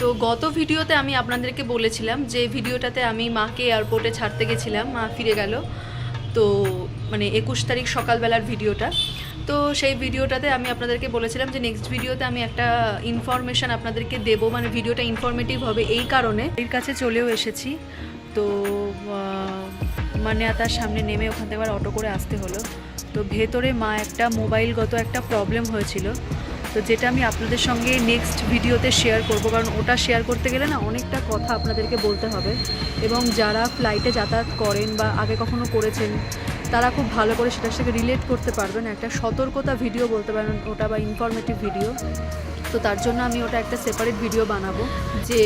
তো গত ভিডিওতে আমি আপনাদেরকে বলেছিলাম যে ভিডিওটাতে আমি মাকে এয়ারপোর্টে ছাড়তে গেছিলাম, মা ফিরে গেল। তো মানে একুশ তারিখ সকালবেলার ভিডিওটা। তো সেই ভিডিওটাতে আমি আপনাদেরকে বলেছিলাম যে নেক্সট ভিডিওতে আমি একটা ইনফরমেশান আপনাদেরকে দেবো। মানে ভিডিওটা ইনফরমেটিভ হবে এই কারণে। এর কাছে চলেও এসেছি। তো মানে তার সামনে নেমে ওখান থেকে আবার অটো করে আসতে হলো। তো ভেতরে মা একটা মোবাইলগত একটা প্রবলেম হয়েছিল। তো যেটা আমি আপনাদের সঙ্গে নেক্সট ভিডিওতে শেয়ার করব, কারণ ওটা শেয়ার করতে গেলে না অনেকটা কথা আপনাদেরকে বলতে হবে। এবং যারা ফ্লাইটে যাতায়াত করেন বা আগে কখনো করেছেন, তারা খুব ভালো করে সেটার সাথে রিলেট করতে পারবেন। একটা সতর্কতা ভিডিও বলতে পারেন, ওটা বা ইনফরমেটিভ ভিডিও তো তার জন্য আমি ওটা একটা সেপারেট ভিডিও বানাবো, যে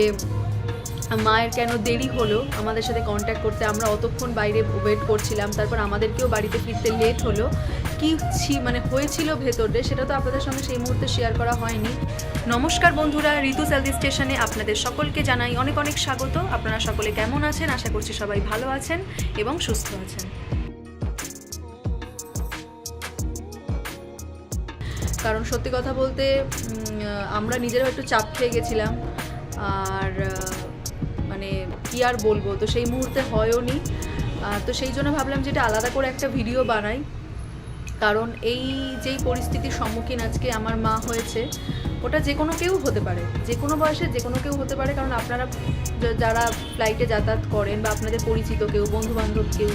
মায়ের কেন দেরি হলো? আমাদের সাথে কন্ট্যাক্ট করতে আমরা অতক্ষণ বাইরে ওয়েট করছিলাম, তারপর আমাদেরকেও বাড়িতে ফিরতে লেট হলো। কি মানে হয়েছিল ভেতরে সেটা তো আপনাদের সঙ্গে সেই মুহূর্তে শেয়ার করা হয়নি। নমস্কার বন্ধুরা, ঋতু সেলদি স্টেশনে আপনাদের সকলকে জানাই অনেক অনেক স্বাগত। আপনারা সকলে কেমন আছেন? আশা করছি সবাই ভালো আছেন এবং সুস্থ আছেন। কারণ সত্যি কথা বলতে আমরা নিজেরাও একটু চাপ খেয়ে গেছিলাম। আর কি আর বলব? তো সেই মুহূর্তে হয়ও নি। তো সেই জন্য ভাবলাম যেটা আলাদা করে একটা ভিডিও বানাই। কারণ এই যেই পরিস্থিতির সম্মুখীন আজকে আমার মা হয়েছে, ওটা যে কোনো কেউ হতে পারে। যে কোনো বয়সে যে কোনো কেউ হতে পারে, কারণ আপনারা যারা ফ্লাইটে যাতায়াত করেন বা আপনাদের পরিচিত কেউ বন্ধু বান্ধব কেউ,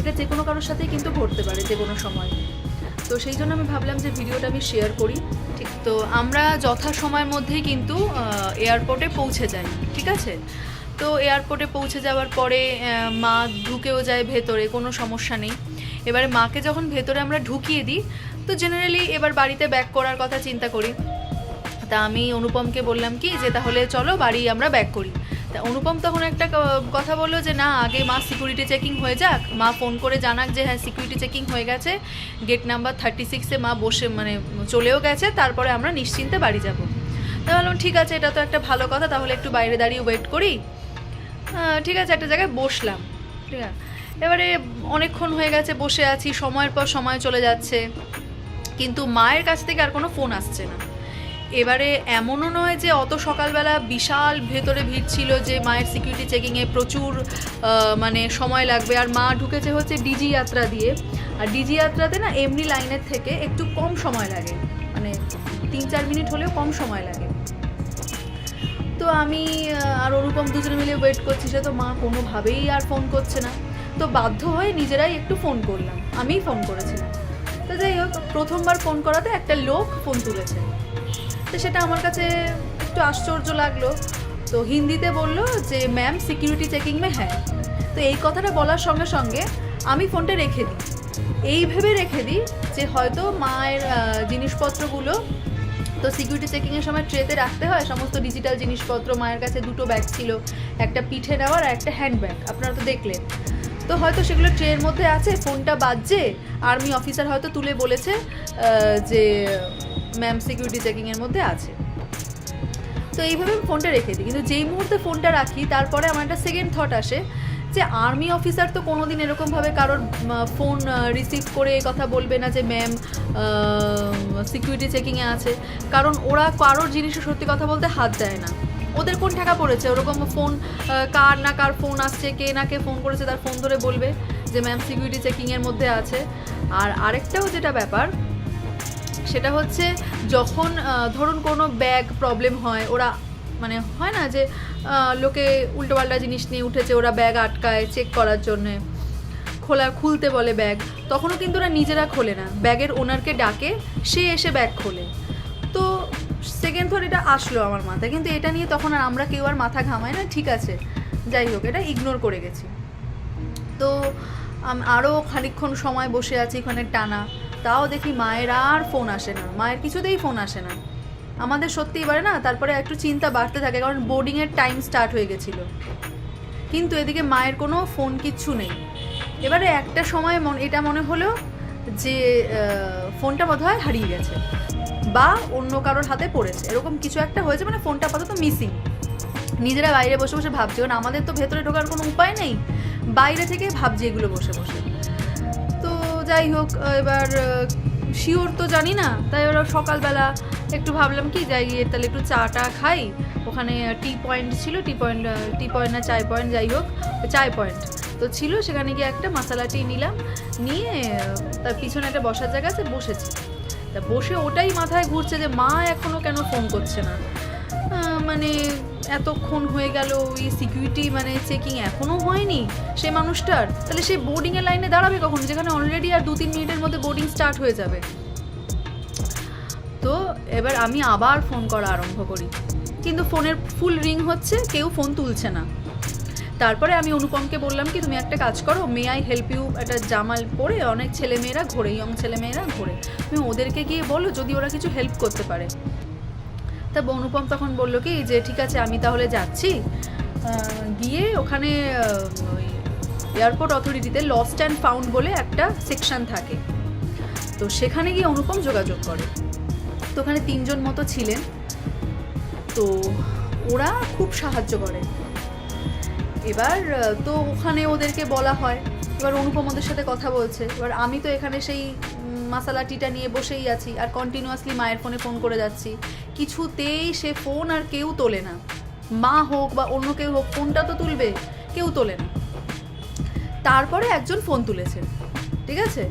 এটা যে কোনো কারোর সাথেই কিন্তু ঘটতে পারে যে কোনো সময়। তো সেই জন্য আমি ভাবলাম যে ভিডিওটা আমি শেয়ার করি। ঠিক, তো আমরা যথা সময়ের মধ্যেই কিন্তু এয়ারপোর্টে পৌঁছে যাই। ঠিক আছে? তো এয়ারপোর্টে পৌঁছে যাওয়ার পরে মা ঢুকেও যায় ভেতরে, কোনো সমস্যা নেই। এবারে মাকে যখন ভেতরে আমরা ঢুকিয়ে দিই, তো জেনারেলি এবার বাড়িতে ব্যাক করার কথা চিন্তা করি। তা আমি অনুপমকে বললাম কি যে, তাহলে চলো বাড়ি আমরা ব্যাক করি। তা অনুপম তখন একটা কথা বলল যে, না, আগে মা সিকিউরিটি চেকিং হয়ে যাক। মা ফোন করে জানাক যে হ্যাঁ সিকিউরিটি চেকিং হয়ে গেছে। গেট নাম্বার থার্টি সিক্সে মা বসে মানে চলেও গেছে। তারপরে আমরা নিশ্চিন্তে বাড়ি যাব। তা বললাম, ঠিক আছে, এটা তো একটা ভালো কথা। তাহলে একটু বাইরে দাঁড়িয়ে ওয়েট করি। ঠিক আছে, একটা জায়গায় বসলাম। ঠিক আছে। এবারে অনেকক্ষণ হয়ে গেছে, বসে আছি, সময়ের পর সময় চলে যাচ্ছে। কিন্তু মায়ের কাছ থেকে আর কোনো ফোন আসছে না। এবারে এমনও নয় যে অত সকালবেলা বিশাল ভেতরে ভিড় ছিল যে মায়ের সিকিউরিটি চেকিংয়ে প্রচুর মানে সময় লাগবে। আর মা ঢুকেছে হচ্ছে ডিজি যাত্রা দিয়ে। আর ডিজি যাত্রাতে না এমনি লাইনের থেকে একটু কম সময় লাগে। মানে তিন চার মিনিট হলেও কম সময় লাগে। তো আমি আর অনুপম দুজনে মিলে ওয়েট করছি, সে তো মা কোনোভাবেই আর ফোন করছে না। তো বাধ্য হয়ে নিজেরাই একটু ফোন করলাম, আমিই ফোন করেছিলাম। তো যাই হোক, প্রথমবার ফোন করাতে একটা লোক ফোন তুলেছে। তো সেটা আমার কাছে একটু আশ্চর্য লাগল। তো হিন্দিতে বলল যে ম্যাম সিকিউরিটি চেকিং মে হ্যাঁ। তো এই কথাটা বলার সঙ্গে সঙ্গে আমি ফোনটা রেখে দিই। এই ভেবে রেখে দিই যে হয়তো মায়ের জিনিসপত্রগুলো তো সিকিউরিটি চেকিংয়ের সময় ট্রেতে রাখতে হয়, সমস্ত ডিজিটাল জিনিসপত্র, মায়ের কাছে দুটো ব্যাগ ছিল, একটা পিঠে নেওয়ার আর একটা হ্যান্ড ব্যাগ আপনারা তো দেখলেন। তো হয়তো সেগুলো ট্রের মধ্যে আছে, ফোনটা বাজছে আর্মি অফিসার হয়তো তুলে বলেছে যে ম্যাম সিকিউরিটি চেকিংয়ের মধ্যে আছে। তো এইভাবে আমি ফোনটা রেখে দিই, কিন্তু যেই মুহূর্তে ফোনটা রাখি, তারপরে আমার একটা সেকেন্ড থট আসে যে আর্মি অফিসার তো কোনোদিন এরকমভাবে কারোর ফোন রিসিভ করে কথা বলবে না যে ম্যাম সিকিউরিটি চেকিংয়ে আছে। কারণ ওরা কারোর জিনিসে সত্যি কথা বলতে হাত দেয় না। ওদের কোন ঠেকা পড়েছে? ওরকম ফোন কার না কার ফোন আসছে, কে না কে ফোন করেছে তার ফোন ধরে বলবে যে ম্যাম সিকিউরিটি চেকিংয়ের মধ্যে আছে। আর আরেকটাও যেটা ব্যাপার, সেটা হচ্ছে যখন ধরুন কোনো ব্যাগ প্রবলেম হয়, ওরা মানে হয় না যে লোকে উল্টোপাল্টা জিনিস নিয়ে উঠেছে, ওরা ব্যাগ আটকায় চেক করার জন্যে। খোলা, খুলতে বলে ব্যাগ। তখনও কিন্তু ওরা নিজেরা খোলে না। ব্যাগের ওনারকে ডাকে, সে এসে ব্যাগ খোলে। তো সেকেন্ড থট এটা আসলো আমার মাথায়। কিন্তু এটা নিয়ে তখন আর আমরা কেউ আর মাথা ঘামাই না, ঠিক আছে। যাই হোক, এটা ইগনোর করে গেছি। তো আরও খানিকক্ষণ সময় বসে আছি ওখানে টানা। তাও দেখি মায়ের আর ফোন আসে না। মায়ের কিছুতেই ফোন আসে না। আমাদের সত্যি এবারে না তারপরে একটু চিন্তা বাড়তে থাকে, কারণ বোর্ডিংয়ের টাইম স্টার্ট হয়ে গেছিল। কিন্তু এদিকে মায়ের কোনো ফোন কিচ্ছু নেই। এবারে একটা সময় মন, এটা মনে হলো যে ফোনটা বোধহয় হারিয়ে গেছে বা অন্য কারোর হাতে পড়েছে। এরকম কিছু একটা হয়েছে মানে ফোনটা আপাতত মিসিং নিজেরা বাইরে বসে বসে ভাবছি, কারণ আমাদের তো ভেতরে ঢোকার কোনো উপায় নেই। বাইরে থেকে ভাবছি এগুলো বসে বসে। তো যাই হোক, এবার শিওর তো জানি না, তাই ওরা সকালবেলা একটু ভাবলাম কি যাই গিয়ে তাহলে একটু চা টা খাই। ওখানে টি পয়েন্ট ছিল টি পয়েন্ট টি পয়েন্ট না চায় পয়েন্ট যাই হোক চায় পয়েন্ট তো ছিল, সেখানে গিয়ে একটা মশলা টি নিলাম, নিয়ে, তার পিছনে একটা বসার জায়গা আছে, বসেছি। তা বসে ওটাই মাথায় ঘুরছে যে মা এখনও কেন ফোন করছে না। মানে এতক্ষণ হয়ে গেল ওই সিকিউরিটি মানে চেকিং এখনও হয়নি সে মানুষটার? তাহলে সে বোর্ডিংয়ের লাইনে দাঁড়াবে কখন? যেখানে অলরেডি আর দু তিন মিনিটের মধ্যে বোর্ডিং স্টার্ট হয়ে যাবে। তো এবার আমি আবার ফোন করা আরম্ভ করি। কিন্তু ফোনের ফুল রিং হচ্ছে, কেউ ফোন তুলছে না। তারপরে আমি অনুপমকে বললাম কি, তুমি একটা কাজ করো মে আই হেল্প ইউ একটা জামাল পরে অনেক ছেলেমেয়েরা ঘোরে ইয়ং ছেলেমেয়েরা ঘোরে। তুমি ওদেরকে গিয়ে বলো, যদি ওরা কিছু হেল্প করতে পারে। তা অনুপম তখন বলল কি, যে ঠিক আছে, আমি তাহলে যাচ্ছি। গিয়ে ওখানে এয়ারপোর্ট অথরিটিতে লস্ট অ্যান্ড ফাউন্ড বলে একটা সেকশন থাকে। তো সেখানে গিয়ে অনুপম যোগাযোগ করে। তো ওখানে তিনজন মতো ছিলেন। তো ওরা খুব সাহায্য করে। এবার তো ওখানে ওদেরকে বলা হয়। এবার অনুপম ওদের সাথে কথা বলছে। এবার আমি তো এখানে সেই মাসালা টিটা নিয়ে বসেই আছি আর কন্টিনিউয়াসলি মায়ের ফোনে ফোন করে যাচ্ছি। কিছুতেই সে ফোন আর কেউ তোলে না। মা হোক বা অন্য কেউ হোক ফোনটা তো তুলবে, কেউ তোলে না। তারপরে একজন ফোন তুলেছে, ঠিক আছে?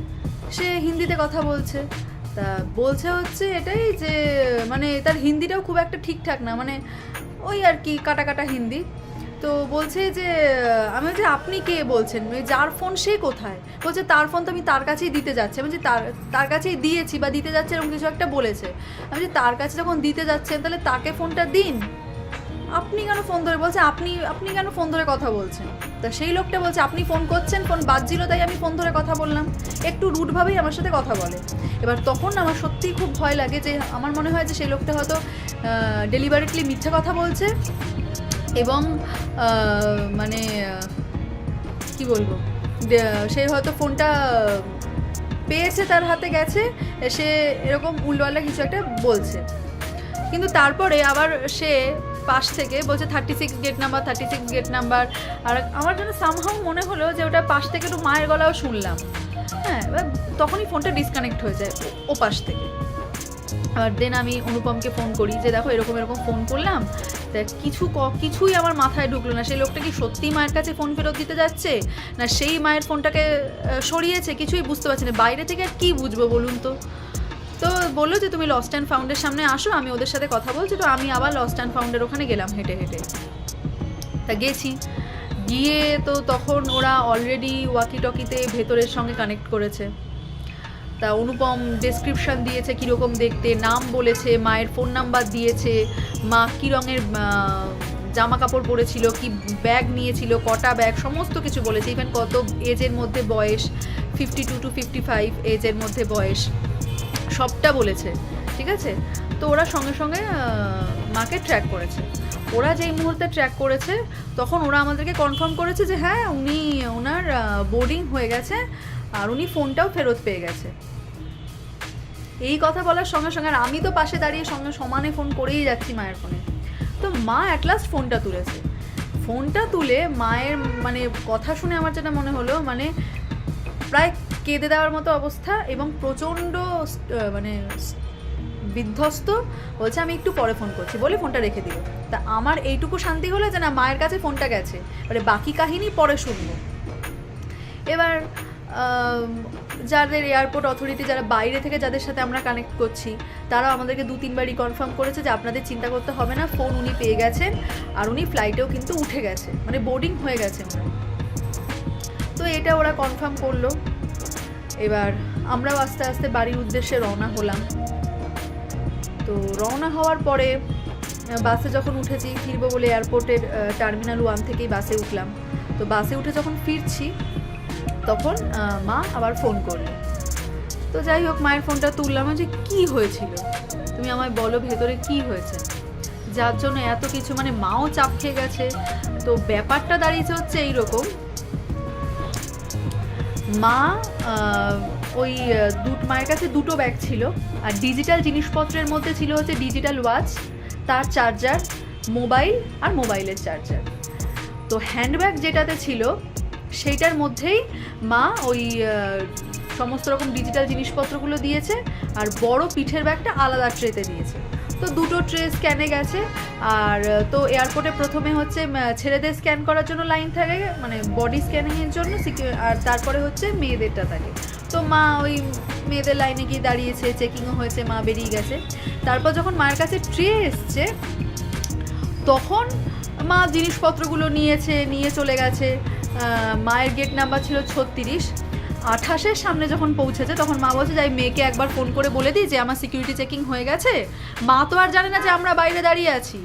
সে হিন্দিতে কথা বলছে। তা বলছে হচ্ছে এটাই যে মানে তার হিন্দিটাও খুব একটা ঠিকঠাক না মানে ওই আর কি কাটা কাটা হিন্দি। তো বলছে যে, আমি বলছি, আপনি কে? বলছেন। যার ফোন সে কোথায়? বলছে, তার ফোন তো আমি তার কাছেই দিতে যাচ্ছি। আমি যে তার তার কাছেই দিয়েছি বা দিতে যাচ্ছে এরকম কিছু একটা বলেছে। আমি বলছি, তার কাছে যখন দিতে যাচ্ছেন, তাহলে তাকে ফোনটা দিন। আপনি কেন ফোন ধরে? বলছে, আপনি আপনি কেন ফোন ধরে কথা বলছেন? তা সেই লোকটা বলছে, আপনি ফোন করছেন ফোন বাজছিল, তাই আমি ফোন ধরে কথা বললাম। একটু রুটভাবেই আমার সাথে কথা বলে। এবার তখন আমার সত্যিই খুব ভয় লাগে যে, আমার মনে হয় যে সেই লোকটা হয়তো ডেলিভারিটলি মিথ্যা কথা বলছে। এবং মানে কি বলব সে হয়তো ফোনটা পেয়েছে, তার হাতে গেছে, সে এরকম উল্টোয়ালা কিছু একটা বলছে। কিন্তু তারপরে আবার সে পাশ থেকে বলছে thirty six gate number thirty six gate number আর আমার যেন সামহাও মনে হলো যে, ওটা পাশ থেকে একটু মায়ের গলাও শুনলাম। হ্যাঁ তখনই ফোনটা ডিসকানেক্ট হয়ে যায় ও পাশ থেকে। আর দেন আমি অনুপমকে ফোন করি যে, দেখো, এরকম এরকম ফোন করলাম। তা কিছু কিছুই আমার মাথায় ঢুকলো না। সেই লোকটা কি সত্যি মায়ের কাছে ফোন ফেরত দিতে যাচ্ছে? না সেই মায়ের ফোনটাকে সরিয়েছে? কিছুই বুঝতে পারছি না। বাইরে থেকে আর কী বুঝব বলুন তো? তো বলল যে, তুমি লস্ট অ্যান্ড ফাউন্ডের সামনে আসো, আমি ওদের সাথে কথা বলছি। তো আমি আবার লস্ট অ্যান্ড ফাউন্ডের ওখানে গেলাম হেঁটে হেঁটে। তা গেছি। গিয়ে তো তখন ওরা অলরেডি ওয়াকি টকিতে ভেতরের সঙ্গে কানেক্ট করেছে। তা অনুপম ডেসক্রিপশন দিয়েছে কীরকম দেখতে, নাম বলেছে, মায়ের ফোন নাম্বার দিয়েছে, মা কী রঙের জামা কাপড় পরেছিল, কি ব্যাগ নিয়েছিল, কটা ব্যাগ সমস্ত কিছু বলেছে। ইভেন কত এজের মধ্যে বয়স fifty two to fifty five এজের মধ্যে বয়স, সবটা বলেছে, ঠিক আছে? তো ওরা সঙ্গে সঙ্গে মাকে ট্র্যাক করেছে। ওরা যেই মুহূর্তে ট্র্যাক করেছে, তখন ওরা আমাদেরকে কনফার্ম করেছে যে হ্যাঁ উনি, ওনার বোর্ডিং হয়ে গেছে, আর উনি ফোনটাও ফেরত পেয়ে গেছে। এই কথা বলার সঙ্গে সঙ্গে আর আমি তো পাশে দাঁড়িয়ে সঙ্গে সমানে ফোন করেই যাচ্ছি মায়ের ফোনে। তো মা অ্যাট লাস্ট ফোনটা তুলেছে। ফোনটা তুলে মায়ের মানে কথা শুনে আমার যেটা মনে হলো মানে প্রায় কেঁদে দেওয়ার মতো অবস্থা এবং প্রচণ্ড মানে বিধ্বস্ত বলছে, আমি একটু পরে ফোন করছি, বলে ফোনটা রেখে দিল। তা আমার এইটুকু শান্তি হলো যে না, মায়ের কাছে ফোনটা গেছে। মানে বাকি কাহিনী পরে শুনব। এবার যাদের এয়ারপোর্ট অথরিটি যারা বাইরে থেকে যাদের সাথে আমরা কানেক্ট করছি, তারাও আমাদেরকে দু, তিনবারই কনফার্ম করেছে যে আপনাদের চিন্তা করতে হবে না ফোন উনি পেয়ে গেছেন, আর উনি ফ্লাইটেও কিন্তু উঠে গেছে মানে বোর্ডিং হয়ে গেছে তো এটা ওরা কনফার্ম করল। এবার আমরাও আস্তে আস্তে বাড়ির উদ্দেশ্যে রওনা হলাম। তো রওনা হওয়ার পরে বাসে যখন উঠেছি, ফিরবো বলে এয়ারপোর্টের টার্মিনাল ওয়ান থেকেই বাসে উঠলাম। তো বাসে উঠে যখন ফিরছি তখন মা আবার ফোন করল। তো যাই হোক মায়ের ফোনটা তুললাম যে কি হয়েছিল? তুমি আমায় বলো ভেতরে কি হয়েছে? যার জন্য এত কিছু মানে মাও চাপ খেয়ে গেছে। তো ব্যাপারটা দাঁড়িয়েছে হচ্ছে এইরকম। মা ওই আহ, দু মায়ের কাছে দুটো ব্যাগ ছিল। আর ডিজিটাল জিনিসপত্রের মধ্যে ছিল হচ্ছে ডিজিটাল ওয়াচ তার চার্জার মোবাইল আর মোবাইলের চার্জার তো হ্যান্ডব্যাগ যেটাতে ছিল সেইটার মধ্যেই মা ওই সমস্ত রকম ডিজিটাল জিনিসপত্রগুলো দিয়েছে আর বড় পিঠের ব্যাগটা আলাদা ট্রেতে দিয়েছে। তো দুটো ট্রে স্ক্যানে গেছে আর, তো এয়ারপোর্টে প্রথমে হচ্ছে ছেলেদের স্ক্যান করার জন্য লাইন থাকে মানে বডি স্ক্যানিংয়ের জন্য আর তারপরে হচ্ছে মেয়েদেরটা থাকে। তো মা ওই মেয়েদের লাইনে গিয়ে দাঁড়িয়েছে চেকিংও হয়েছে, মা বেরিয়ে গেছে। তারপর যখন মায়ের কাছে ট্রে এসছে, তখন মা জিনিসপত্রগুলো নিয়েছে, নিয়ে চলে গেছে। মায়ের গেট নাম্বার ছিল ছত্রিশ। আঠাশের সামনে যখন পৌঁছেছে, তখন মা বলছে, যাই, মেয়েকে একবার ফোন করে বলে দিই যে আমার সিকিউরিটি চেকিং হয়ে গেছে। মা তো আর জানে না যে আমরা বাইরে দাঁড়িয়ে আছি।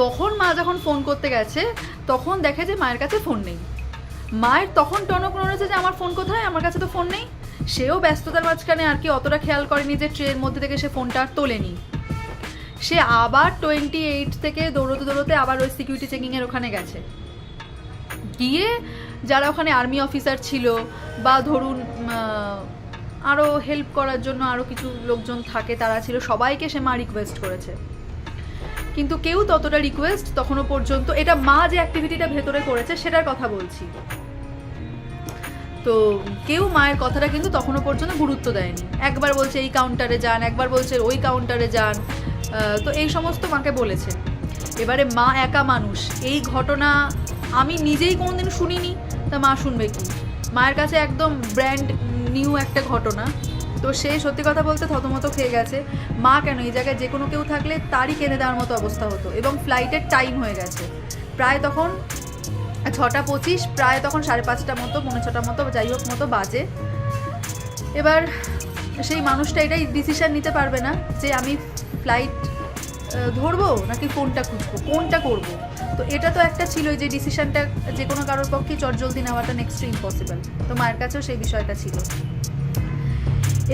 তখন মা যখন ফোন করতে গেছে, তখন দেখে যে মায়ের কাছে ফোন নেই। মায়ের তখন টনক নড়েছে যে আমার ফোন কোথায়? আমার কাছে তো ফোন নেই। সেও ব্যস্ততার মাঝখানে আর কি অতটা খেয়াল করেনি যে ট্রেনের মধ্যে থেকে সে ফোনটা আর তোলেনি। সে আবার টোয়েন্টি এইট থেকে দৌড়তে দৌড়তে আবার ওই সিকিউরিটি চেকিংয়ের ওখানে গেছে। গিয়ে যারা ওখানে আর্মি অফিসার ছিল বা ধরুন আরও হেল্প করার জন্য আরও কিছু লোকজন থাকে, তারা ছিল, সবাইকে সে মা রিকোয়েস্ট করেছে। কিন্তু কেউ ততটা রিকোয়েস্ট তখনও পর্যন্ত, এটা মা যে অ্যাক্টিভিটিটা ভেতরে করেছে, সেটার কথা বলছি। তো কেউ মায়ের কথাটা কিন্তু তখনও পর্যন্ত গুরুত্ব দেয়নি। একবার বলছে এই কাউন্টারে যান, একবার বলছে ওই কাউন্টারে যান তো এই সমস্ত মাকে বলেছে। এবারে মা একা মানুষ, এই ঘটনা আমি নিজেই কোনোদিন শুনিনি, তা মা শুনবে কি? মায়ের কাছে একদম ব্র্যান্ড নিউ একটা ঘটনা। তো সে সত্যি কথা বলতে থতমত খেয়ে গেছে। মা কেন, এই জায়গায় যে কোনো কেউ থাকলে তারই কেঁদে দেওয়ার মতো অবস্থা হতো এবং ফ্লাইটের টাইম হয়ে গেছে। প্রায় তখন ছটা পঁচিশ, প্রায় তখন সাড়ে পাঁচটা মতো, পৌনে ছটা মতো যাই হোক মতো বাজে। এবার সেই মানুষটা এটাই ডিসিশন নিতে পারবে না যে আমি ফ্লাইট ধরবো নাকি ফোনটা খুঁজবো কোনটা করব। তো এটা তো একটা ছিল যে ডিসিশনটা যে কোনো কারোর পক্ষে চটজলদি নেওয়াটা নেক্সট ইম্পসিবল তো মায়ের কাছেও সেই বিষয়টা ছিল।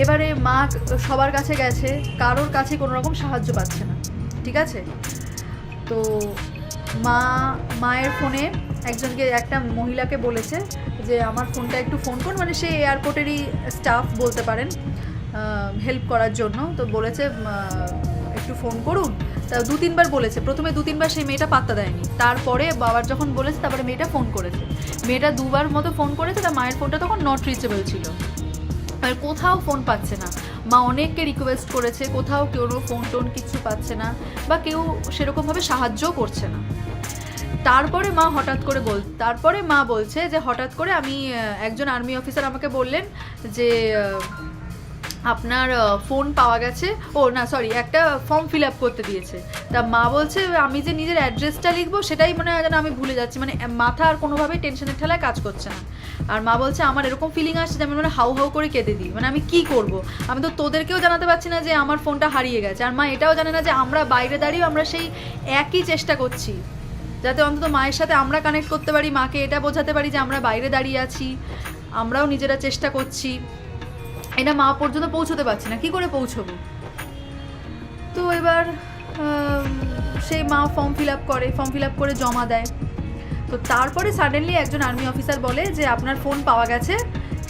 এবারে মা সবার কাছে গেছে, কারোর কাছে কোনো রকম সাহায্য পাচ্ছে না। ঠিক আছে? তো মা, মায়ের ফোনে একজনকে, একটা মহিলাকে বলেছে যে আমার ফোনটা একটু ফোন করুন। মানে সে এয়ারপোর্টেরই স্টাফ বলতে পারেন হেল্প করার জন্য। তো বলেছে একটু ফোন করুন। তা দু তিনবার বলেছে। প্রথমে দু তিনবার সেই মেয়েটা পাত্তা দেয়নি। তারপরে বাবার যখন বলেছে, তারপরে মেয়েটা ফোন করেছে। মেয়েটা দুবার মতো ফোন করেছে, তার মায়ের ফোনটা তখন নট রিচেবল ছিল। আর কোথাও ফোন পাচ্ছে না। মা অনেককে রিকোয়েস্ট করেছে, কোথাও কেউ ফোন টোন কিছু পাচ্ছে না বা কেউ সেরকমভাবে সাহায্যও করছে না। তারপরে মা হঠাৎ করে বল, তারপরে মা বলছে যে হঠাৎ করে আমি একজন আর্মি অফিসার আমাকে বললেন যে আপনার ফোন পাওয়া গেছে। ও, না সরি একটা ফর্ম ফিল আপ করতে দিয়েছে। তা মা বলছে, আমি যে নিজের অ্যাড্রেসটা লিখব, সেটাই মনে হয় যেন আমি ভুলে যাচ্ছি। মানে মাথা আর কোনোভাবেই টেনশনের ঠেলায় কাজ করছে না। আর মা বলছে, আমার এরকম ফিলিং আসছে যে আমি মানে হাউ হাউ করে কেঁদে দিই। মানে আমি কি করব? আমি তো তোদেরকেও জানাতে পারছি না যে আমার ফোনটা হারিয়ে গেছে। আর মা এটাও জানে না যে আমরা বাইরে দাঁড়িয়ে আমরা সেই একই চেষ্টা করছি। যাতে অন্তত মায়ের সাথে আমরা কানেক্ট করতে পারি, মাকে এটা বোঝাতে পারি যে আমরা বাইরে দাঁড়িয়ে আছি, আমরাও নিজেরা চেষ্টা করছি। এটা মা পর্যন্ত পৌঁছতে পারছি না, কি করে পৌঁছবো? তো এবার সেই মা ফর্ম ফিল আপ করে ফর্ম ফিল আপ করে জমা দেয়। তো তারপরে সাডেনলি একজন আর্মি অফিসার বলে যে, আপনার ফোন পাওয়া গেছে।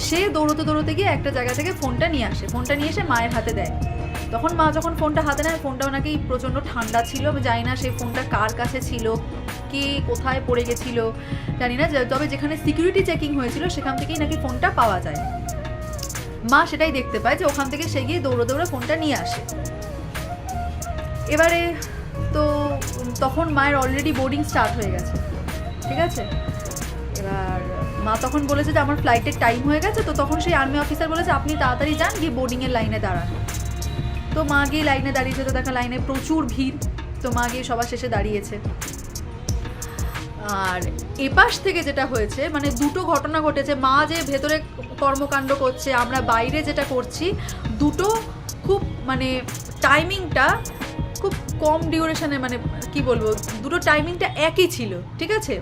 সে দৌড়তে দৌড়তে গিয়ে একটা জায়গা থেকে ফোনটা নিয়ে আসে। ফোনটা নিয়ে এসে মায়ের হাতে দেয়। তখন মা যখন ফোনটা হাতে নেয়, ফোনটাও নাকি প্রচণ্ড ঠান্ডা ছিল। আমি জানি না সেই ফোনটা কার কাছে ছিল, কে কোথায় পড়ে গেছিল, জানি না। তবে যেখানে সিকিউরিটি চেকিং হয়েছিল, সেখান থেকেই নাকি ফোনটা পাওয়া যায়। মা সেটাই দেখতে পায় যে ওখান থেকে সে গিয়ে দৌড়ে দৌড়ে ফোনটা নিয়ে আসে। এবারে তো তখন মায়ের অলরেডি বোর্ডিং স্টার্ট হয়ে গেছে, ঠিক আছে? এবার মা তখন বলেছে যে, আমার ফ্লাইটের টাইম হয়ে গেছে। তো তখন সেই আর্মি অফিসার বলেছে, আপনি তাড়াতাড়ি যান, গিয়ে বোর্ডিংয়ের লাইনে দাঁড়ান। তো মা গিয়ে লাইনে দাঁড়িয়েছে তো দেখা লাইনে প্রচুর ভিড়। তো মা গিয়ে সবার শেষে দাঁড়িয়েছে। আর এপাশ থেকে যেটা হয়েছে মানে দুটো ঘটনা ঘটেছে। মা যে ভেতরে কর্মকাণ্ড করছে, আমরা বাইরে যেটা করছি, দুটো খুব মানে টাইমিংটা খুব কম ডিউরেশনে মানে কি বলব, দুটো টাইমিংটা একই ছিল, ঠিক আছে?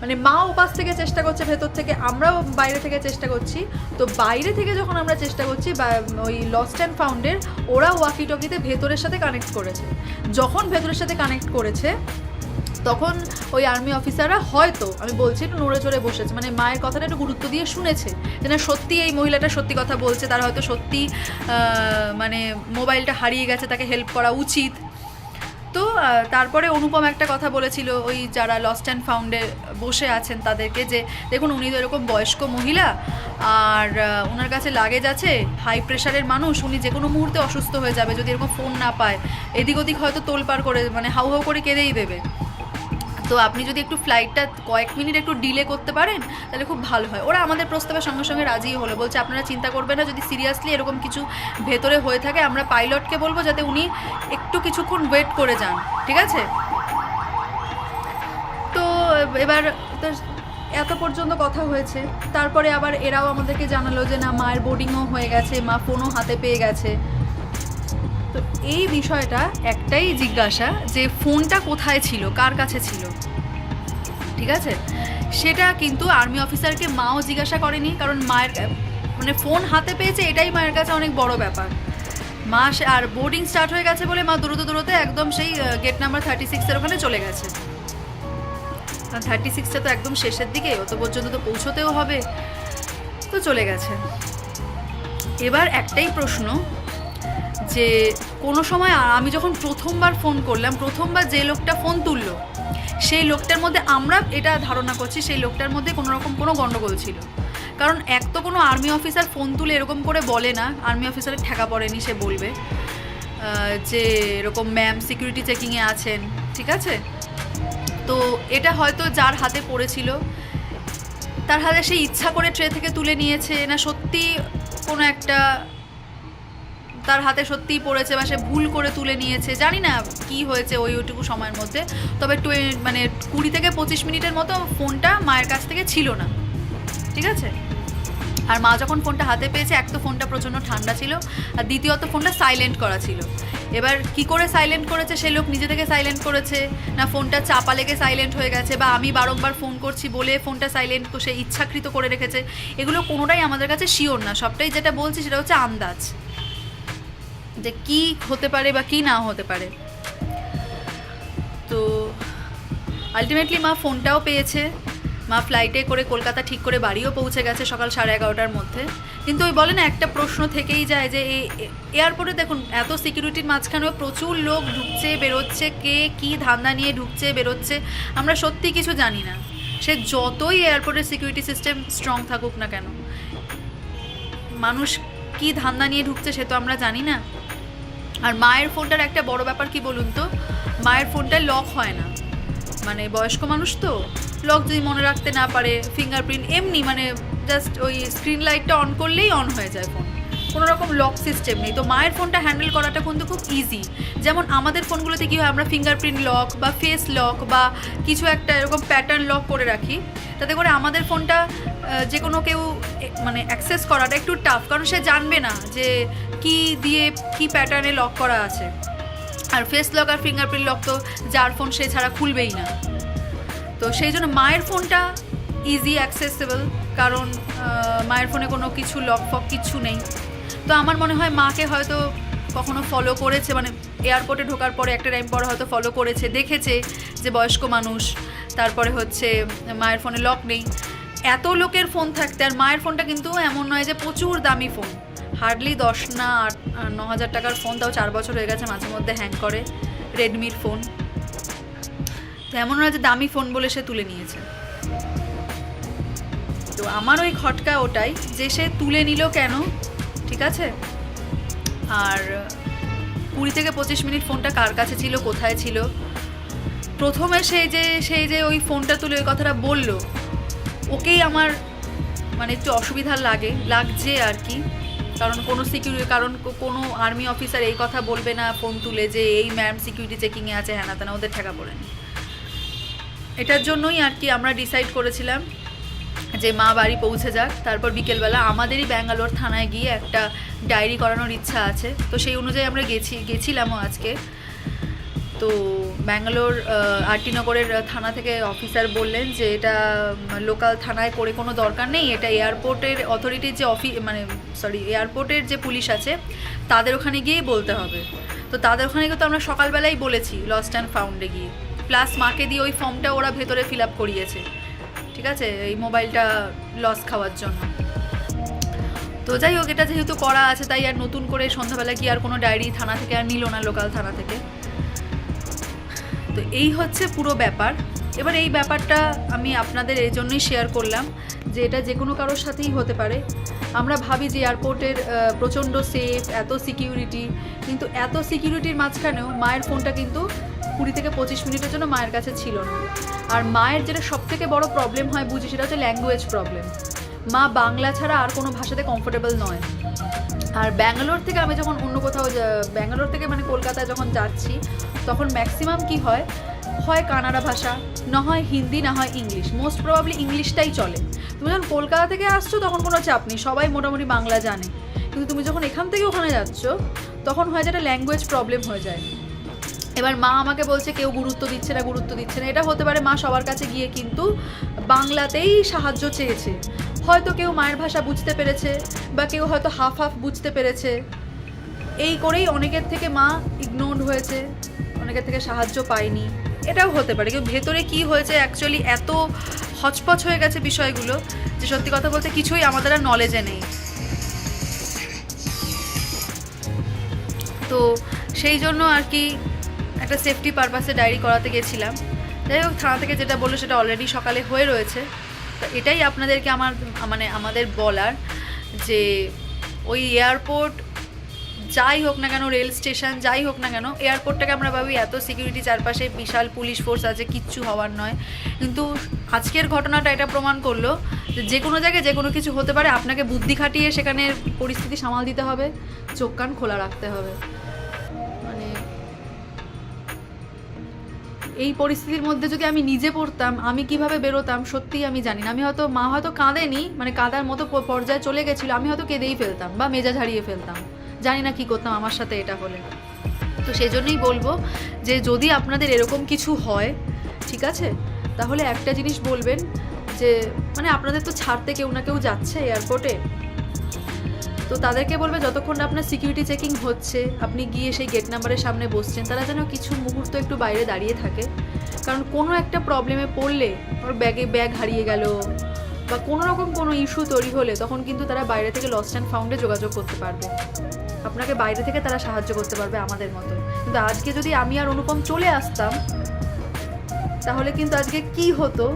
মানে মা ওপাশ থেকে চেষ্টা করছে, ভেতর থেকে আমরাও বাইরে থেকে চেষ্টা করছি। তো বাইরে থেকে যখন আমরা চেষ্টা করছি ওই লস্ট অ্যান্ড ফাউন্ডের ওরা ওয়াকি টকিতে ভেতরের সাথে কানেক্ট করেছে। যখন ভেতরের সাথে কানেক্ট করেছে, তখন ওই আর্মি অফিসাররা হয়তো, আমি বলছি একটু নড়ে চড়ে বসেছে মানে মায়ের কথাটা একটু গুরুত্ব দিয়ে শুনেছে যে না, সত্যি এই মহিলাটা সত্যি কথা বলছে, তার হয়তো সত্যি মানে মোবাইলটা হারিয়ে গেছে, তাকে হেল্প করা উচিত। তো তারপরে অনুপম একটা কথা বলেছিল, ওই যারা লস্ট অ্যান্ড ফাউন্ডে বসে আছেন তাদেরকে যে, দেখুন উনি তো এরকম বয়স্ক মহিলা, আর ওনার কাছে লাগেজ আছে হাই প্রেশারের মানুষ, উনি যে কোনো মুহূর্তে অসুস্থ হয়ে যাবে, যদি এরকম ফোন না পায়। এদিক ওদিক হয়তো তোলপাড় করে মানে হাউ হাউ করে কেঁদেই দেবে। তো আপনি যদি একটু ফ্লাইটটা কয়েক মিনিট একটু ডিলে করতে পারেন, তাহলে খুব ভালো হয়। ওরা আমাদের প্রস্তাবের সঙ্গে সঙ্গে রাজি হলো। বলছে, আপনারা চিন্তা করবেন না, যদি সিরিয়াসলি এরকম কিছু ভেতরে হয়ে থাকে, আমরা পাইলটকে বলব যাতে উনি একটু কিছুক্ষণ ওয়েট করে যান। ঠিক আছে? তো এবার এত পর্যন্ত কথা হয়েছে। তারপরে আবার এরাও আমাদেরকে জানালো যে, না, মায়ের বোর্ডিংও হয়ে গেছে, মা ফোনও হাতে পেয়ে গেছে। তো এই বিষয়টা একটাই জিজ্ঞাসা যে ফোনটা কোথায় ছিল, কার কাছে ছিল? ঠিক আছে? সেটা কিন্তু আর্মি অফিসারকে মাও জিজ্ঞাসা করেনি, কারণ মায়ের মানে ফোন হাতে পেয়েছে, এটাই মায়ের কাছে অনেক বড় ব্যাপার। মা আর বোর্ডিং স্টার্ট হয়ে গেছে বলে মা দূরতে দূরতে একদম সেই গেট নাম্বার থার্টি সিক্সের ওখানে চলে গেছে। থার্টি সিক্সটা তো একদম শেষের দিকে, অত পর্যন্ত তো পৌঁছতেও হবে। তো চলে গেছে। এবার একটাই প্রশ্ন যে কোনো সময় আমি যখন প্রথমবার ফোন করলাম, প্রথমবার যে লোকটা ফোন তুললো, সেই লোকটার মধ্যে আমরা এটা ধারণা করছি, সেই লোকটার মধ্যে কোনো রকম কোনো গণ্ডগোল ছিল। কারণ এক তো কোনো আর্মি অফিসার ফোন তুলে এরকম করে বলে না, আর্মি অফিসারের ঠেকা পড়েনি সে বলবে যে এরকম ম্যাম সিকিউরিটি চেকিংয়ে আছেন, ঠিক আছে? তো এটা হয়তো যার হাতে পড়েছিল, তার হাতে সে ইচ্ছা করে ট্রে থেকে তুলে নিয়েছে, না সত্যি কোনো একটা তার হাতে সত্যিই পড়েছে বা সে ভুল করে তুলে নিয়েছে, জানি না কি হয়েছে ওই ওইটুকু সময়ের মধ্যে। তবে মানে কুড়ি থেকে পঁচিশ মিনিটের মতো ফোনটা মায়ের কাছ থেকে ছিল না। ঠিক আছে? আর মা যখন ফোনটা হাতে পেয়েছে, এক তো ফোনটা প্রচণ্ড ঠান্ডা ছিল, আর দ্বিতীয়ত ফোনটা সাইলেন্ট করা ছিল। এবার কি করে সাইলেন্ট করেছে সে লোক নিজে থেকে সাইলেন্ট করেছে? না ফোনটা চাপা লেগে সাইলেন্ট হয়ে গেছে, বা আমি বারংবার ফোন করছি বলে ফোনটা সাইলেন্ট সে ইচ্ছাকৃত করে রেখেছে? এগুলো কোনোটাই আমাদের কাছে শিওর না। সবটাই যেটা বলছি সেটা হচ্ছে আন্দাজ। যে কি হতে পারে বা কি না হতে পারে। তো আলটিমেটলি মা ফোনটাও পেয়েছে। মা ফ্লাইটে করে কলকাতা ঠিক করে বাড়িও পৌঁছে গেছে সকাল সাড়ে এগারোটার মধ্যে। কিন্তু ওই বলে না, একটা প্রশ্ন থেকেই যায় যে এই এয়ারপোর্টে দেখুন, এত সিকিউরিটির মাঝখানেও প্রচুর লোক ঢুকছে, বেরোচ্ছে, কে কি ধান্দা নিয়ে ঢুকছে, বেরোচ্ছে, আমরা সত্যি কিছু জানি না। সে যতই এয়ারপোর্টের সিকিউরিটি সিস্টেম স্ট্রং থাকুক না কেন, মানুষ কি ধান্দা নিয়ে ঢুকছে সে তো আমরা জানি না। আর মায়ের ফোনটার একটা বড় ব্যাপার কি বলুন তো? মায়ের ফোনটা লক হয় না। মানে বয়স্ক মানুষ তো লক যদি মনে রাখতে না পারে ফিঙ্গারপ্রিন্ট এমনি মানে জাস্ট ওই স্ক্রিন লাইটটা অন করলেই অন হয়ে যায় ফোন কোনো রকম লক সিস্টেম নেই। তো মায়ের ফোনটা হ্যান্ডেল করাটা কিন্তু খুব ইজি যেমন আমাদের ফোনগুলোতে কী হয়, আমরা ফিঙ্গারপ্রিন্ট লক বা ফেস লক বা কিছু একটা এরকম প্যাটার্ন লক করে রাখি। তাতে করে আমাদের ফোনটা যে কোনো কেউ মানে অ্যাক্সেস করাটা একটু টাফ কারণ সে জানবে না যে কি দিয়ে কি প্যাটার্নে লক করা আছে। আর ফেস লক আর ফিঙ্গারপ্রিন্ট লক তো যার ফোন সে ছাড়া খুলবেই না। তো সেই জন্য মায়ের ফোনটা ইজি অ্যাক্সেসেবল কারণ মায়ের ফোনে কোনো কিছু লক ফক কিছু নেই। তো আমার মনে হয় মাকে হয়তো কখনো ফলো করেছে মানে এয়ারপোর্টে ঢোকার পরে একটা টাইম পরে হয়তো ফলো করেছে, দেখেছে যে বয়স্ক মানুষ, তারপরে হচ্ছে মায়ের ফোনে লক নেই। এত লোকের ফোন থাকতে, আর মায়ের ফোনটা কিন্তু এমন নয় যে প্রচুর দামি ফোন হার্ডলি দশ না আট ন হাজার টাকার ফোন তাও চার বছর হয়ে গেছে মাঝে মধ্যে হ্যাং করে রেডমির ফোন তো এমন নয় যে দামি ফোন বলে সে তুলে নিয়েছে। তো আমার ওই খটকা ওটাই, যে সে তুলে নিল কেন? ঠিক আছে? আর কুড়ি থেকে পঁচিশ মিনিট ফোনটা কার কাছে ছিল, কোথায় ছিল? প্রথমে সেই যে সেই যে ওই ফোনটা তুলে ওই কথাটা বলল, ওকেই আমার মানে একটু অসুবিধা লাগে, লাগছে আর কি। কারণ কোনো সিকিউরিটি কারণ কোনো আর্মি অফিসার এই কথা বলবে না ফোন তুলে যে এই ম্যাম সিকিউরিটি চেকিংয়ে আছে হ্যানা তেনা ওদের ঠেকা পড়েনি। এটার জন্যই আর কি আমরা ডিসাইড করেছিলাম যে মা বাড়ি পৌঁছে যাক, তারপর বিকেলবেলা আমাদেরই ব্যাঙ্গালোর থানায় গিয়ে একটা ডায়েরি করানোর ইচ্ছা আছে। তো সেই অনুযায়ী আমরা গেছি, গেছিলামও আজকে। তো ব্যাঙ্গালোর আরটি নগরের থানা থেকে অফিসার বললেন যে এটা লোকাল থানায় করে কোনো দরকার নেই। এটা এয়ারপোর্টের অথরিটির যে অফি মানে সরি এয়ারপোর্টের যে পুলিশ আছে, তাদের ওখানে গিয়েই বলতে হবে। তো তাদের ওখানে গিয়ে তো আমরা সকালবেলাই বলেছি লস্ট অ্যান্ড ফাউন্ডে গিয়ে। প্লাস মাকে দিয়ে ওই ফর্মটা ওরা ভেতরে ফিল আপ করিয়েছে। ঠিক আছে? এই মোবাইলটা লস খাওয়ার জন্য। তো যাই হোক, এটা যেহেতু করা আছে, তাই আর নতুন করে সন্ধ্যাবেলা কি আর কোনো ডায়েরি থানা থেকে আর নিল না লোকাল থানা থেকে। তো এই হচ্ছে পুরো ব্যাপার। এবার এই ব্যাপারটা আমি আপনাদের এই জন্যই শেয়ার করলাম যে এটা যে কোনো কারোর সাথেই হতে পারে। আমরা ভাবি যে এয়ারপোর্টের প্রচণ্ড সেফ এত সিকিউরিটি কিন্তু এত সিকিউরিটির মাঝখানেও মায়ের ফোনটা কিন্তু কুড়ি থেকে পঁচিশ মিনিটের জন্য মায়ের কাছে ছিল না। আর মায়ের যেটা সব থেকে বড় প্রবলেম হয় বুঝি, সেটা হচ্ছে ল্যাঙ্গুয়েজ প্রবলেম মা বাংলা ছাড়া আর কোনো ভাষাতে কমফোর্টেবল নয়। আর ব্যাঙ্গালোর থেকে আমি যখন অন্য কোথাও ব্যাঙ্গালোর থেকে মানে কলকাতায় যখন যাচ্ছি, তখন ম্যাক্সিমাম কি হয়? হয় কানাডা ভাষা, না হয় হিন্দি, না হয় ইংলিশ। মোস্ট প্রবাবলি ইংলিশটাই চলে। তুমি যখন কলকাতা থেকে আসছো, তখন কোনো চাপ নেই। সবাই মোটামুটি বাংলা জানে। কিন্তু তুমি যখন এখান থেকে ওখানে যাচ্ছ, তখন হয় যেটা ল্যাঙ্গুয়েজ প্রবলেম হয়ে যায়। এবার মা আমাকে বলছে, কেউ গুরুত্ব দিচ্ছে না, গুরুত্ব দিচ্ছে না। এটা হতে পারে মা সবার কাছে গিয়ে কিন্তু বাংলাতেই সাহায্য চেয়েছে। হয়তো কেউ মায়ের ভাষা বুঝতে পেরেছে বা কেউ হয়তো হাফ হাফ বুঝতে পেরেছে। এই করেই অনেকের থেকে মা ইগনোর্ড হয়েছে, অনেকের থেকে সাহায্য পায়নি। এটাও হতে পারে, কিন্তু ভেতরে কি হয়েছে অ্যাকচুয়ালি এত হচপচ হয়ে গেছে বিষয়গুলো যে সত্যি কথা বলতে কিছুই আমাদের আর নলেজে নেই। তো সেই জন্য আর কি একটা সেফটি পারপাসে ডায়েরি করাতে গেছিলাম। যাই হোক, থানা থেকে যেটা বলল সেটা অলরেডি সকালে হয়ে রয়েছে। তো এটাই আপনাদেরকে আমার মানে আমাদের বলার যে ওই এয়ারপোর্ট যাই হোক না কেন রেল স্টেশন যাই হোক না কেন এয়ারপোর্টটাকে আমরা ভাবি এত সিকিউরিটি চারপাশে বিশাল পুলিশ ফোর্স আছে, কিচ্ছু হওয়ার নয়। কিন্তু আজকের ঘটনাটা এটা প্রমাণ করল যে যে কোনো জায়গায় যে কোনো কিছু হতে পারে। আপনাকে বুদ্ধি খাটিয়ে সেখানে পরিস্থিতি সামাল দিতে হবে, চোখ কান খোলা রাখতে হবে। এই পরিস্থিতির মধ্যে যদি আমি নিজে পড়তাম, আমি কীভাবে বেরোতাম সত্যিই আমি জানি না। আমি হয়তো, মা হয়তো কাঁদেনি মানে কাঁদার মতো পর্যায়ে চলে গেছিল, আমি হয়তো কেঁদেই ফেলতাম বা মেজাজ হারিয়ে ফেলতাম। জানি না কি করতাম আমার সাথে এটা হলে। তো সেই জন্যই বলব যে যদি আপনাদের এরকম কিছু হয়, ঠিক আছে? তাহলে একটা জিনিস বলবেন যে মানে আপনাদের তো ছাড়তে কেউ না কেউ যাচ্ছে এয়ারপোর্টে তো তাদেরকে বলবে যতক্ষণ না আপনার সিকিউরিটি চেকিং হচ্ছে, আপনি গিয়ে সেই গেট নাম্বারের সামনে বসছেন, তারা যেন কিছু মুহূর্ত একটু বাইরে দাঁড়িয়ে থাকে। কারণ কোনো একটা প্রবলেমে পড়লে ওর ব্যাগে ব্যাগ হারিয়ে গেল, বা কোনো রকম কোনো ইস্যু তৈরি হলে তখন কিন্তু তারা বাইরে থেকে লস্ট অ্যান্ড ফাউন্ডে যোগাযোগ করতে পারবে। আপনাকে বাইরে থেকে তারা সাহায্য করতে পারবে আমাদের মতো। কিন্তু আজকে যদি আমি আর অনুপম চলে আসতাম, তাহলে কিন্তু আজকে কি হতো?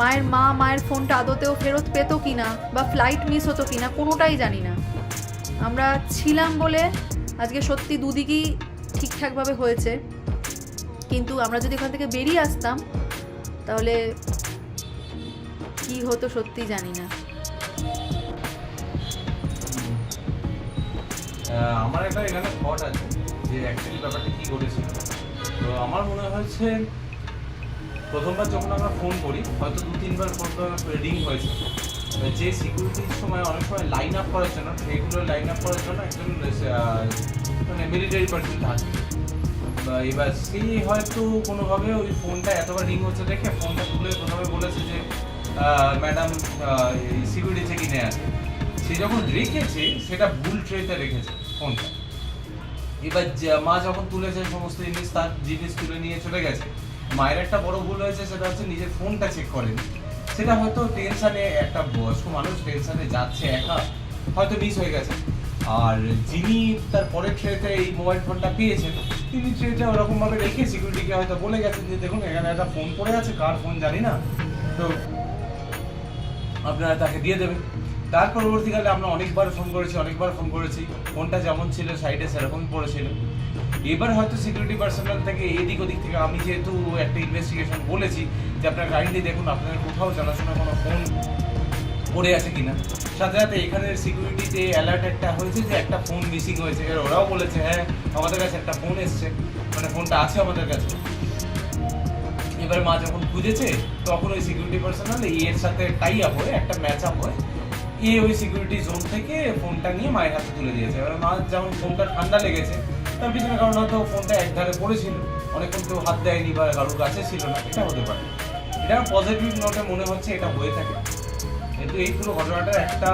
মায়ের মা, মায়ের ফোনটা আদতেও ফেরত পেত কিনা, বা ফ্লাইট মিস হতো কিনা, কোনোটাই জানি না। আমরা ছিলাম বলে আজকে সত্যি দুদিকই ঠিকঠাকভাবে হয়েছে। কিন্তু আমরা যদি ওখান থেকে বেরিয়ে আসতাম, তাহলে কি হতো সত্যি জানি না। আমার একটা এখানে থট আছে যে অ্যাকচুয়ালি ব্যাপারটা কি ঘটেছিল তো আমার মনে হয়েছে প্রথমবার যখন আমরা ফোন করি, হয়তো দু তিনবার ফোনটা রিং হয়েছে। যে সিকিউরিটির সময় অনেক সময় লাইন আপ করার জন্য সেগুলো লাইন আপ করার জন্য একজন মানে মিলিটারি পার্সন থাকে। এবার সে হয়তো কোনোভাবে ওই ফোনটা এতবার রিং হচ্ছে দেখে ফোনটা তুলে প্রথমে বলেছে যে ম্যাডাম সিকিউরিটি চেকিংয়ে আছে। সে যখন রেখেছে, সেটা ভুল ট্রেতে রেখেছে ফোনটা এবার মা যখন তুলেছে, সমস্ত জিনিস তার জিনিস তুলে নিয়ে চলে গেছে। মায়ের একটা বড় ভুল হয়েছে, সেটা হচ্ছে নিজের ফোনটা চেক করেনি। সেটা হয়তো টেনশনে একটা বয়স্ক মানুষ টেনশনে যাচ্ছে একা, হয়তো মিস হয়ে গেছে। আর যিনি তার পরের ট্রেতে এই মোবাইল ফোনটা পেয়েছেন, তিনি ট্রেটা ওরকমভাবে রেখে সিকিউরিটিকে হয়তো বলে গেছেন যে, দেখুন, এখানে একটা ফোন পড়ে আছে, কার ফোন জানি না। তো আপনারা তাকে দিয়ে দেবেন। তার পরবর্তীকালে আমরা অনেকবার ফোন করেছি, অনেকবার ফোন করেছি। ফোনটা যেমন ছিল সাইডে সেরকম পড়েছিল। এবার হয়তো সিকিউরিটি পার্সোনাল থেকে এদিক ওদিক থেকে আমি যেহেতু একটা ইনভেস্টিগেশন বলেছি যে আপনার কাইন্ডলি দেখুন আপনার কোথাও জানাশোনা কোনো ফোন পড়ে আছে কিনা। সাথে সাথে এখানের সিকিউরিটিতে অ্যালার্ট একটা হয়েছে যে একটা ফোন মিসিং হয়েছে। এবার ওরাও বলেছে হ্যাঁ আমাদের কাছে একটা ফোন এসছে। মানে ফোনটা আছে আমাদের কাছে। এবার মা যখন খুঁজেছে, তখন ওই সিকিউরিটি পার্সোনাল এর সাথে টাই আপ হয়ে, একটা ম্যাচ আপ হয়ে এ ওই সিকিউরিটি জোন থেকে ফোনটা নিয়ে মায়ের হাতে তুলে দিয়েছে। এবার মা যেমন ফোনটা ঠান্ডা লেগেছে তার পিছনে কারণ হয়তো ফোনটা এক ধারে পড়েছিল। অনেকক্ষণ কেউ হাত দেয়নি বা কারোর কাছে ছিল না, এটা হতে পারে। এটা পজিটিভ নোটে মনে হচ্ছে, এটা হয়ে থাকে। কিন্তু এই পুরো ঘটনাটার একটা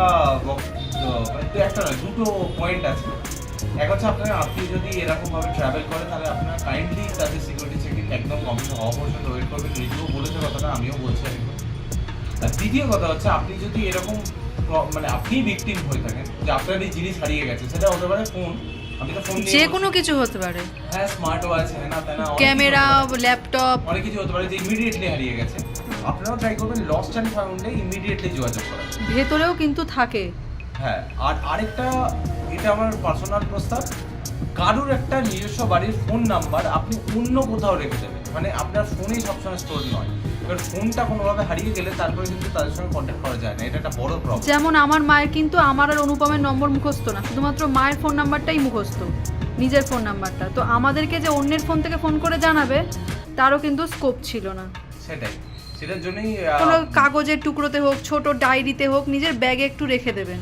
একটা নয়, দুটো পয়েন্ট আছে। এক হচ্ছে আপনার, আপনি যদি এরকম ভাবে ট্রাভেল করেন তাহলে আপনার কাইন্ডলি তাদের সিকিউরিটি চেকিং একদম কমপ্লিট হওয়া পর্যন্ত ওয়েট করবেন। নিজেও বলেছে কথাটা, আমিও বলছি আর দ্বিতীয় কথা হচ্ছে, আপনি যদি এরকম মানে আপনি ভিকটিম হয়ে থাকেন, যে আপনার এই জিনিস হারিয়ে গেছে, সেটা হতে পারে ফোন যে কোনো কিছু হতে পারে। হ্যাঁ স্মার্ট ওয়াচ হ্যাঁ না ক্যামেরা ল্যাপটপ অনেক কিছু হতে পারে যে ইমিডিয়েটলি হারিয়ে গেছে। আপনারাও ট্রাই করবেন লস্ট অ্যান্ড ফাউন্ডে ইমিডিয়েটলি যোগাযোগ করা। ভেতরেও কিন্তু থাকে। হ্যাঁ আর আরেকটা এটা আমার পার্সোনাল প্রস্তাব কারোর একটা নিজস্ব বাড়ির ফোন নাম্বার আপনি অন্য কোথাও রেখে দেবেন। মানে আপনার ফোনেই সবসময় স্টোর নয়। এবার ফোনটা কোনোভাবে হারিয়ে গেলে তারপরে কিন্তু তাদের সঙ্গে কন্ট্যাক্ট করা যায় না। এটা একটা বড় প্রবলেম যেমন আমার মায়ের কিন্তু আমার আর অনুপমের নম্বর মুখস্থ না শুধুমাত্র মায়ের ফোন নাম্বারটাই মুখস্থ নিজের ফোন নাম্বারটা তো আমাদেরকে যে অন্যের ফোন থেকে ফোন করে জানাবে তারও কিন্তু স্কোপ ছিল না। সেটাই। সেটার জন্যই কোনো কাগজের টুকরোতে হোক ছোট ডায়েরিতে হোক নিজের ব্যাগে একটু রেখে দেবেন।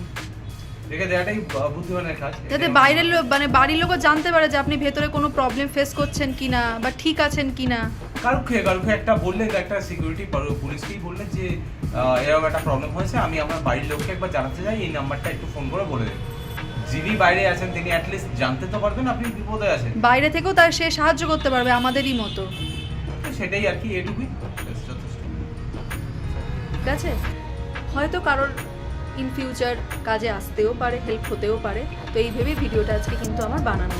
রেখে দেওয়াটাই বুদ্ধিমানের কাজ। যাতে বাইরের লোক মানে বাড়ির লোকও জানতে পারে যে আপনি ভেতরে কোনো প্রবলেম ফেস করছেন কিনা বা ঠিক আছেন কিনা। কারুকে কারুকে একটা বললে একটা সিকিউরিটি পুলিশকেই বললে যে এরকম একটা প্রবলেম হয়েছে আমি আমার বাড়ির লোককে একবার জানাতে চাই এই নাম্বারটা একটু ফোন করে বলে দেবেন। যিনি বাইরে আছেন তিনি অ্যাটলিস্ট জানতে তো পারবেন আপনি বিপদে আছেন। বাইরে থেকেও তার সে সাহায্য করতে পারবে আমাদেরই মতো। তো সেটাই আর কি এটুকুই। ঠিক আছে? হয়তো কারোর ইন ফিউচার কাজে আসতেও পারে হেল্প হতেও পারে তো এই ভেবে ভিডিওটা আজকে কিন্তু আমার বানানো।